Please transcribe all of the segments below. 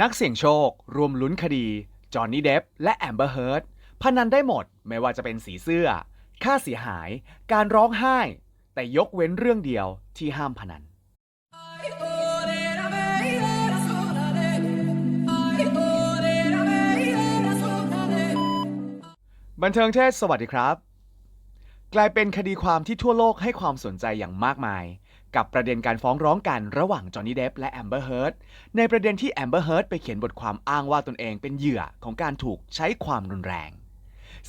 นักเสี่ยงโชค รวมลุ้นคดี จอห์นนี่เดฟและแอมเบอร์เฮิร์ตพนันได้หมดไม่ว่าจะเป็นสีเสื้อ ค่าเสียหาย การร้องไห้ แต่ยกเว้นเรื่องเดียวที่ห้ามพนัน บันเทิงเทศสวัสดีครับ กลายเป็นคดีความที่ทั่วโลกให้ความสนใจอย่างมากมาย กับประเด็นการฟ้องร้องกันระหว่างจอห์นนี่เดฟและแอมเบอร์เฮิร์ตในประเด็นที่แอมเบอร์เฮิร์ตไปเขียนบทความอ้างว่าตนเองเป็นเหยื่อของการถูกใช้ความรุนแรง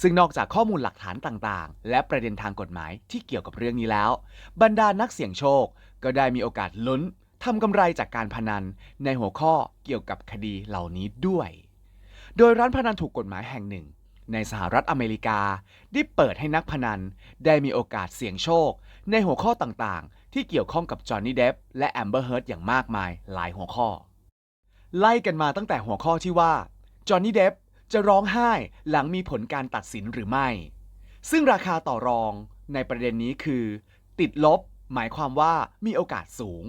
ซึ่งนอกจากข้อมูลหลักฐานต่างๆ และประเด็นทางกฎหมายที่เกี่ยวกับเรื่องนี้แล้ว บรรดานักเสี่ยงโชค ก็ได้มีโอกาสลุ้นทำกำไรจากการพนันในหัวข้อเกี่ยวกับคดีเหล่านี้ด้วย โดยร้านพนันถูกกฎหมายแห่งหนึ่ง ในสหรัฐอเมริกา ได้เปิดให้นักพนันได้มีโอกาสเสี่ยงโชค ในหัวข้อต่างๆ ที่เกี่ยวข้องกับจอห์นนี่เดฟและแอมเบอร์เฮิร์ตอย่างมากมายหลายหัวข้อ ไล่กันมาตั้งแต่หัวข้อที่ว่าจอห์นนี่เดฟจะร้องไห้หลังมีผลการตัดสินหรือไม่ ซึ่งราคาต่อรองในประเด็นนี้คือ ติดลบ หมายความว่ามีโอกาสสูง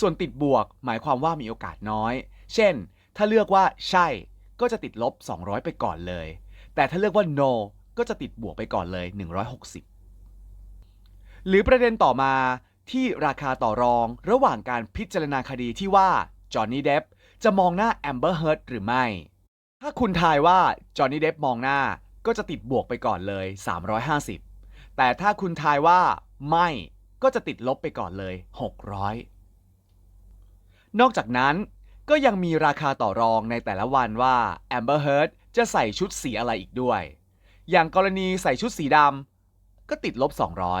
ส่วนติดบวก หมายความว่ามีโอกาสน้อย เช่น ถ้าเลือกว่าใช่ ก็จะติดลบ 200 ไปก่อนเลย แต่ถ้าเลือกว่า no ก็จะติดบวกไปก่อนเลย 160 หรือประเด็นต่อมา ที่ราคาต่อรองระหว่างการพิจารณาคดีที่ว่าจอห์นนี่เดฟจะมองหน้าแอมเบอร์เฮิร์ตหรือไม่ ถ้าคุณทายว่าจอห์นนี่เดฟมองหน้าก็จะติดบวกไปก่อนเลย 350 แต่ถ้าคุณทายว่าไม่ก็จะติดลบไปก่อนเลย 600 นอกจากนั้นก็ยังมีราคาต่อรองในแต่ละวันว่าแอมเบอร์เฮิร์ตจะใส่ชุดสีอะไรอีกด้วย อย่างกรณีใส่ชุดสีดำก็ติดลบ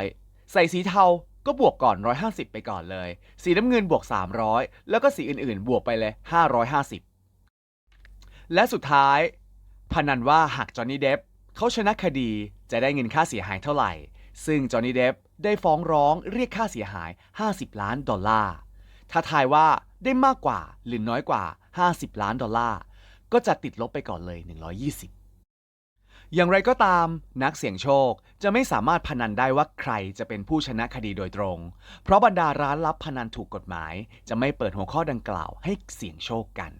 200 ใส่สีเทา ก็บวกก่อน 150 ไปก่อนเลย สีน้ำเงินบวก 300 แล้วก็สีอื่นๆ บวกไปเลย 550 และสุดท้าย พนันว่าหากจอห์นนี่เดฟเขาชนะคดีจะได้เงินค่าเสียหายเท่าไหร่ ซึ่งจอห์นนี่เดฟได้ฟ้องร้องเรียกค่าเสียหาย 50 ล้านดอลลาร์ ถ้าทายว่าได้มากกว่าหรือน้อยกว่า 50 ล้านดอลลาร์ ก็จะติดลบไปก่อนเลย 120 อย่างไรก็ตาม นักเสี่ยงโชคจะไม่สามารถพนันได้ว่าใครจะเป็นผู้ชนะคดีโดยตรง เพราะบรรดาร้านลับพนันถูกกฎหมาย จะไม่เปิดหัวข้อดังกล่าวให้เสี่ยงโชคกัน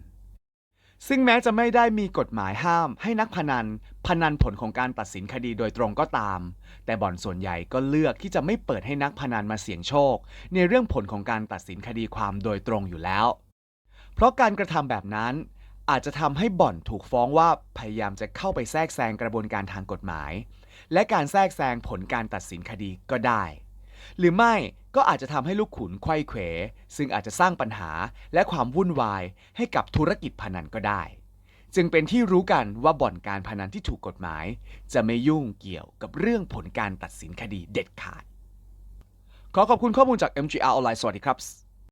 ซึ่งแม้จะไม่ได้มีกฎหมายห้าม ให้นักพนัน พนันผลของการตัดสินคดีโดยตรงก็ตาม แต่บ่อนส่วนใหญ่ก็เลือกที่จะไม่เปิดให้นักพนันมาเสี่ยงโชค ในเรื่องผลของการตัดสินคดีความโดยตรงอยู่แล้ว เพราะการกระทำแบบนั้น อาจจะทำให้บ่อนถูกฟ้องว่าพยายามจะเข้าไปแทรกแซงกระบวนการทางกฎหมาย และการแทรกแซงผลการตัดสินคดีก็ได้ หรือไม่ก็อาจจะทำให้ลูกขุนไขว้เขว ซึ่งอาจจะสร้างปัญหาและความวุ่นวายให้กับธุรกิจพนันก็ได้ จึงเป็นที่รู้กันว่าบ่อนการพนันที่ถูกกฎหมาย จะไม่ยุ่งเกี่ยวกับเรื่องผลการตัดสินคดีเด็ดขาด ขอขอบคุณข้อมูลจาก MGR ออนไลน์สวัสดีครับ